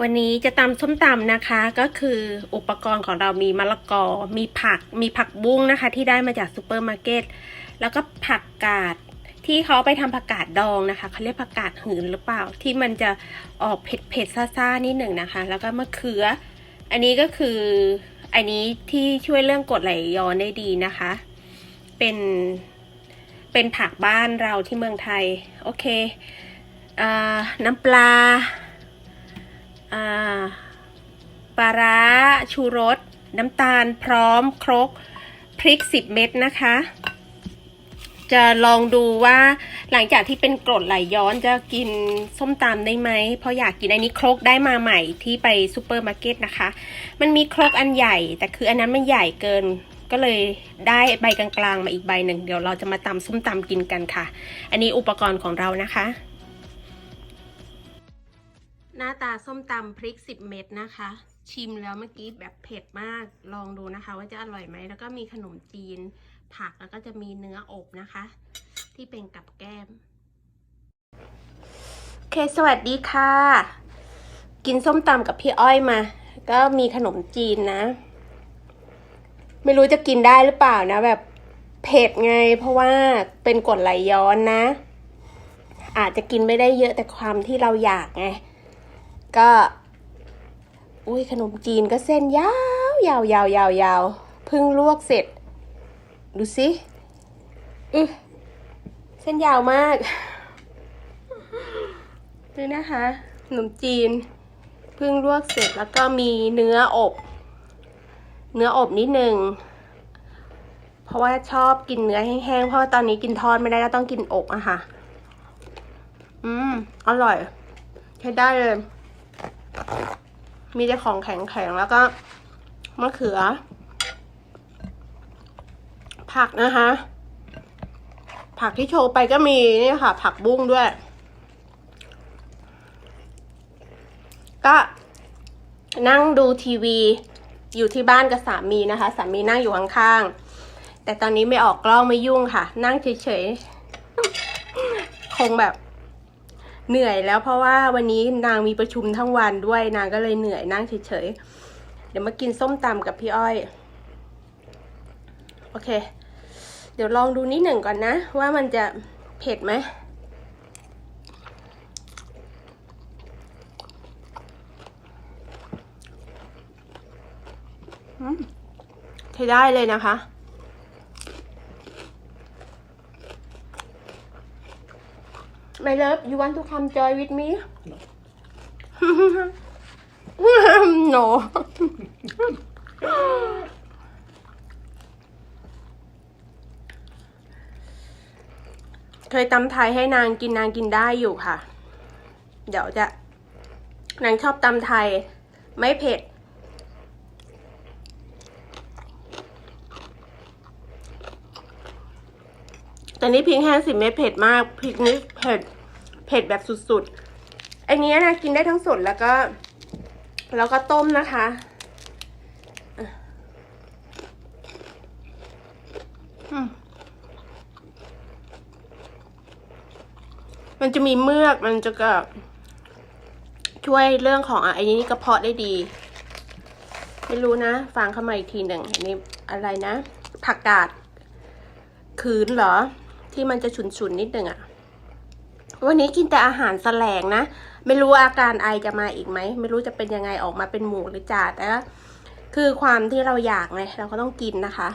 วันนี้จะตำส้มตำนะคะก็คืออุปกรณ์ของเรามีมะละกอ มีผัก มีผักบุ้งนะคะ ที่ได้มาจากซูเปอร์มาร์เก็ต แล้วก็ผักกาดที่เขาไปทำผักกาดดองนะคะเขาเรียกผักกาดหืนหรือเปล่า ที่มันจะออกเผ็ดเผ็ดๆซ่าๆนิดหนึ่งนะคะ แล้วก็มะเขือ อันนี้ก็คืออันนี้ที่ช่วยเรื่องกดไหลย้อนได้ดีนะคะ เป็นเป็นผักบ้านเราที่เมืองไทย โอเคอน้ำปลา ปลาร้าชูรส น้ำตาลพร้อมครก พริก 10 เม็ดนะคะ จะลองดูว่าหลังจากที่เป็นกรดไหลย้อนจะกินส้มตำได้ไหม เพราะอยากกินอันนี้ครกได้มาใหม่ที่ไปซูเปอร์มาร์เก็ตนะคะ มันมีครกอันใหญ่ แต่คืออันนั้นมันใหญ่เกินก็เลยได้ใบกลางๆมาอีกใบหนึ่งเดี๋ยวเราจะมาตำส้มตำกินกันค่ะ อันนี้อุปกรณ์ของเรานะคะ หน้าตาส้มตำพริก 10 เม็ดนะคะ ชิมแล้วเมื่อกี้แบบเผ็ดมากลองดูนะคะ ว่าจะอร่อยไหมแล้วก็มีขนมจีน ผักแล้วก็จะมีเนื้ออบนะคะ ที่เป็นกับแก้มโอเคสวัสดีค่ะ กินส้มตำกับพี่อ้อยมา ก็มีขนมจีนนะ ไม่รู้จะกินได้หรือเปล่านะ แบบเผ็ดไง เพราะว่าเป็นกรดไหลย้อนนะ อาจจะกินไม่ได้เยอะแต่ความที่เราอยากไง ก็อุ้ยขนมจีนก็เส้นยาวยาวยาวยาวยาวเพิ่งลวกเสร็จ ดูสิอือเส้นยาวมากนี่นะคะขนมจีนเพิ่งลวกเสร็จแล้วก็มีเนื้ออบ เนื้ออบนิดนึงเพราะว่าชอบกินเนื้อแห้งๆเพราะว่าตอนนี้กินทอดไม่ได้ก็ต้องกินอบอะค่ะ อืม อร่อย ใช้ได้เลย มีแต่ของแข็งๆแล้วก็มะเขือ ผักนะคะ ผักที่โชว์ไปก็มีนี่ค่ะ ผักบุ้งด้วย ก็นั่งดูทีวีอยู่ที่บ้านกับสามีนะคะ สามีนั่งอยู่ข้างๆ แต่ตอนนี้ไม่ออกกล้องไม่ยุ่งค่ะ นั่งเฉยๆ คงแบบ เหนื่อยแล้วเพราะว่าวันนี้นางมีประชุมทั้งวันด้วยนางก็เลยเหนื่อยนั่งเฉยๆ เดี๋ยวมากินส้มตำกับพี่อ้อย โอเค เดี๋ยวลองดูนิดหนึ่งก่อนนะ ว่ามันจะเผ็ดไหมอืมใช้ได้เลยนะคะ My love, you want to come join with me? no. เคยตำไทยให้นางกินนางกินได้อยู่ค่ะ เดี๋ยวจะ นางชอบตำไทย ไม่เผ็ด แต่นี่พริกแห้งสิบเม็ดเผ็ดมากพริกนี้เผ็ดเผ็ดแบบสุดๆไอันนี้นะกินได้ทั้งสดแล้วก็ แล้วก็ต้มนะคะอะอืมมันจะมีเมือกมันจะก็ช่วยเรื่องของอะไอ้นี้กระเพาะได้ดี ไม่รู้นะ ฟังเข้ามาอีกทีหนึ่งอันนี้อะไรนะ ผักกาด คืนเหรอ ที่มันจะฉุนๆนิดหนึ่งอะวันนี้กินแต่อาหารแสลงนะ ไม่รู้อาการไอจะมาอีกไหม ไม่รู้จะเป็นยังไงออกมาเป็นหมูหรือจ่าแต่ก็คือความที่เราอยากไงเราก็ต้องกินนะคะ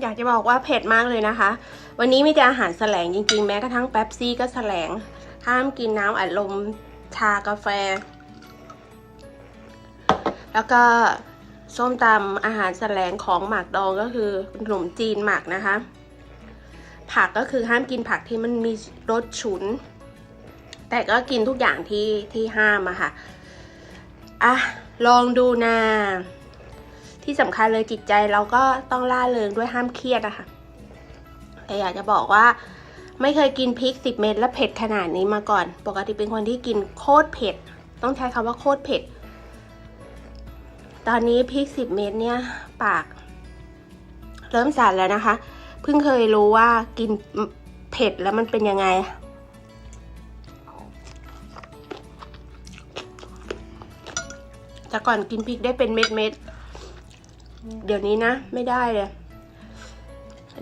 อยากจะบอกว่าเผ็ดมากเลยนะคะ วันนี้มีแต่อาหารแสลงจริงๆ แม้กระทั่งแป๊บซี่ก็แสลง ห้ามกินน้ำอัดลม ชากาแฟ แล้วก็ส้มตำอาหารแสลงของหมักดองก็คือขนมจีนหมักนะคะ ผักก็คือห้ามกินผักที่มันมีรสฉุน แต่ก็กินทุกอย่างที่ที่ห้ามอะค่ะอะลองดูนะที่สำคัญเลยจิตใจเราก็ต้องล่าเริงด้วยห้ามเครียดอะค่ะแต่อยากจะบอกว่าไม่เคยกินพริกสิบเม็ดและเผ็ดขนาดนี้มาก่อน ปกติเป็นคนที่กินโคตรเผ็ด ต้องใช้คำว่าโคตรเผ็ด ตอนนี้พริกสิบเม็ดเนี่ย ปาก เริ่มสั่นแล้วนะคะ เพิ่งเคยรู้ว่ากินเผ็ดแล้วมันเป็นยังไง แต่ก่อนกินพริกได้เป็นเม็ดเม็ดเดี๋ยวนี้นะ ไม่ได้เลย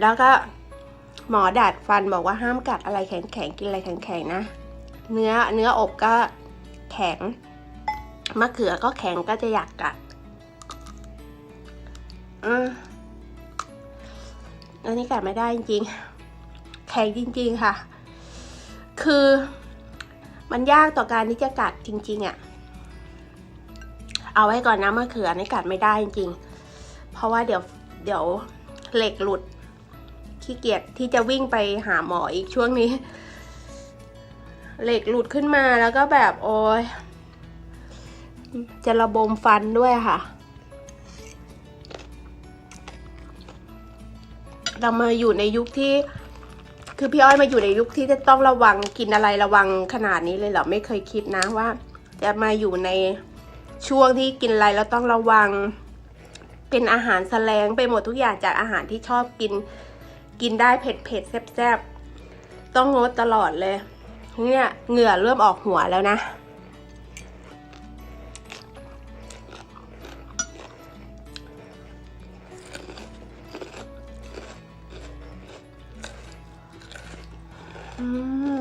แล้วก็หมอดัดฟันบอกว่าห้ามกัดอะไรแข็งๆกินอะไรแข็งๆนะ เนื้อเนื้ออบก็แข็งมะเขือก็แข็งก็จะอยากกัด อืมอันนี้กัดไม่ได้จริงๆ แข็งจริง ๆ ค่ะ คือมันยากต่อการที่จะกัดจริง ๆอะ่ะ เอาไว้ก่อนนะมะเขือนี่กัดไม่ได้จริงๆ เพราะว่าเดี๋ยวเดี๋ยวเหล็กหลุด ขี้เกียจที่จะวิ่งไปหาหมออีกช่วงนี้ เหล็กหลุดขึ้นมาแล้วก็แบบโอ้ยจะระบมฟันด้วยค่ะ เรามาอยู่ในยุคที่ คือพี่อ้อยมาอยู่ในยุคที่จะต้องระวังกินอะไรระวังขนาดนี้เลยเหรอไม่เคยคิดนะว่า จะมาอยู่ในช่วงที่กินอะไรแล้วต้องระวัง เป็นอาหารแสลงไปหมดทุกอย่างจากอาหารที่ชอบกิน กินได้เผ็ดเผ็ดแซ่บๆต้องงดตลอดเลยเนี่ยเหงื่อเริ่มออกหัวแล้วนะ อืม